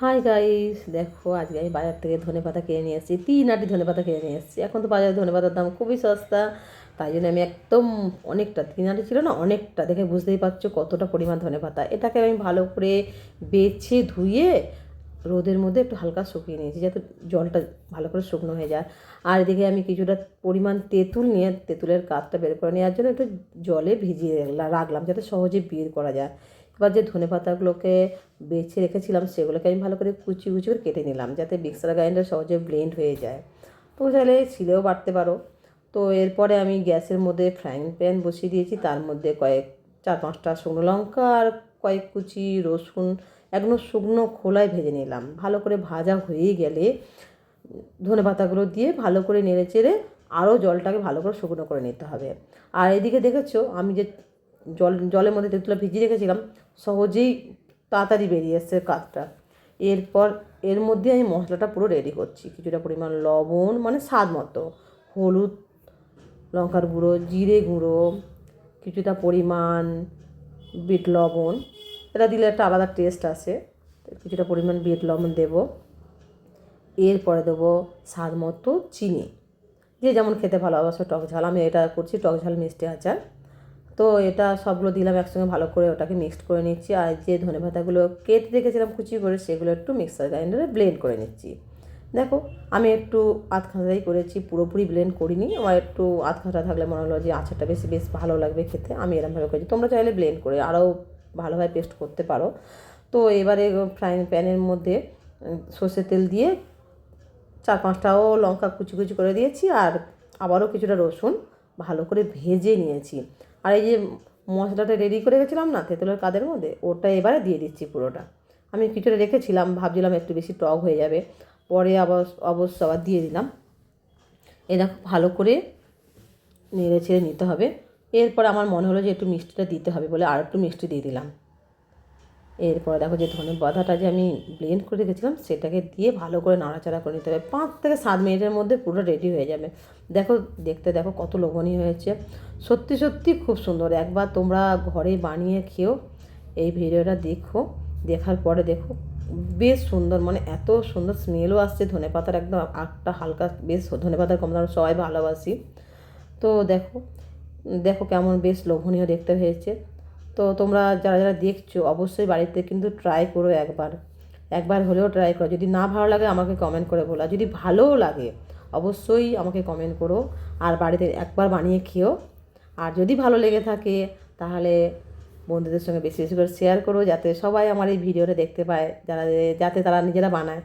Hi guys দেখো, আজকে আমি বাজার থেকে ধনে পাতা কিনে নিয়ে এসেছি। তিন আটি ধনে পাতা কিনে নিয়ে এসেছি। এখন তো বাজারে ধনে পাতার দাম খুবই সস্তা। তাই জন্য আমি একদম অনেকটা, তিন আটি ছিল না, অনেকটা দেখে বুঝতেই পারছ কতটা পরিমাণ ধনে পাতা। এটাকে আমি ভালো করে বেছে ধুয়ে রোদের মধ্যে একটু হালকা শুকিয়ে নিয়েছি, যাতে জলটা ভালো করে শুকনো হয়ে যায়। আর এদিকে আমি কিছুটা পরিমাণ তেঁতুল নিয়ে, তেঁতুলের কাঠটা বের করে নেওয়ার জন্য একটু জলে ভিজিয়ে রাখলাম যাতে সহজে বের করা যায়। এবার যে ধনে পাতাগুলোকে বেছে রেখেছিলাম, সেগুলোকে আমি ভালো করে কুচি কুচি করে কেটে নিলাম যাতে মিক্সার গ্রাইন্ডার সহজে ব্লেন্ড হয়ে যায়। তো চাইলে ছিলেও বাটতে পারো। তো এরপরে আমি গ্যাসের মধ্যে ফ্রাইং প্যান বসিয়ে দিয়েছি। তার মধ্যে কয়েক, চার, পাঁচটা শুকনো লঙ্কা আর কয়েক কুচি রসুন একদম শুকনো খোলায় ভেজে নিলাম। ভালো করে ভাজা হয়ে গেলে ধনে পাতাগুলো দিয়ে ভালো করে নেড়ে চেড়ে আরও জলটাকে ভালো করে শুকনো করে নিতে হবে। আর এদিকে দেখেছ, আমি যে জল, জলের মধ্যে তেঁতুলা ভিজিয়ে রেখেছিলাম, সহজেই তাড়াতাড়ি বেরিয়ে এসছে কাঠটা। এরপর, এর মধ্যে আমি মশলাটা পুরো রেডি করছি। কিছুটা পরিমাণ লবণ মানে স্বাদ মতো। হলুদ, লঙ্কার গুঁড়ো, জিরে গুঁড়ো, কিছুটা পরিমাণ বিট লবণ। এটা দিলে একটা আলাদা টেস্ট আসে। কিছুটা পরিমাণ বিট লবণ দেবো। এরপরে দেবো স্বাদ মতো চিনি। যে যেমন খেতে ভালোবাসো টক ঝাল। আমি এটা করছি টক ঝাল মিষ্টি আচার। তো এটা সবগুলো দিলাম একসঙ্গে ভালো করে ওটাকে মিক্সড করে নিচ্ছি। আর যে ধনে পাতাগুলো কেটে রেখেছিলাম কুচি করে সেগুলো একটু মিক্সার গ্রাইন্ডারে ব্লেন্ড করে নিচ্ছি। দেখো আমি একটু আধখাঁচাই করেছি পুরোপুরি ব্লেন্ড করিনি। আমার একটু আধখাঁচা থাকলে মনে হলো যে আচারটা বেশি বেশ ভালো লাগবে খেতে আমি এরমভাবে করেছি। তোমরা চাইলে ব্লেন্ড করে আরও ভালোভাবে পেস্ট করতে পারো। তো এবারে ফ্রাইং প্যানের মধ্যে উম, সর্ষের তেল দিয়ে চার পাঁচটাও লঙ্কা কুচি কুচি করে দিয়েছি। আর আবারও কিছুটা রসুন ভালো করে ভেজে নিয়েছি। আর এই যে মশলাটা রেডি করে গেছিলাম না তেঁতুলের কাদের মধ্যে, ওটা এবারে দিয়ে দিচ্ছি পুরোটা। আমি কিছুটা রেখেছিলাম, ভাবছিলাম একটু বেশি টক হয়ে যাবে। পরে আবার, অবশ্য আবার দিয়ে দিলাম। এটা ভালো করে নেড়ে ছেড়ে নিতে হবে। এরপর আমার মনে হলো যে একটু মিষ্টিটা দিতে হবে বলে আর একটু মিষ্টি দিয়ে দিলাম। এরপরে দেখো যে ধনে বাঁধাটা যে আমি ব্লেন্ড করে রেখেছিলাম, সেটাকে দিয়ে ভালো করে নাড়াচাড়া করে নিতে হবে। পাঁচ থেকে সাত মিনিটের মধ্যে পুরো রেডি হয়ে যাবে। দেখো, দেখতে দেখো কত লোভনীয় হয়েছে। সত্যি সত্যি খুব সুন্দর। একবার তোমরা ঘরে বানিয়ে খেও, এই ভিডিওটা দেখো। দেখার পরে দেখো, বেশ সুন্দর মানে এত সুন্দর স্মেলও আসছে। ধনে পাতার একদম একটা হালকা, বেশ ধনে পাতার কম আমরা সবাই ভালোবাসি। তো দেখো দেখো কেমন বেশ লোভনীয় দেখতে হয়েছে। তো তোমরা যারা যারা দেখছ, অবশ্যই বাড়িতে কিন্তু ট্রাই করো একবার। একবার হলেও ট্রাই করো। যদি না ভালো লাগে, আমাকে কমেন্ট করে বলো। যদি ভালোও লাগে, অবশ্যই আমাকে কমেন্ট করো। আর বাড়িতে একবার বানিয়ে খেও। আর যদি ভালো লেগে থাকে, তাহলে বন্ধুদের সঙ্গে বেশি বেশি করে শেয়ার করো, যাতে সবাই আমার এই ভিডিওটা দেখতে পায়, যারা যাতে তারা নিজেরা বানায়।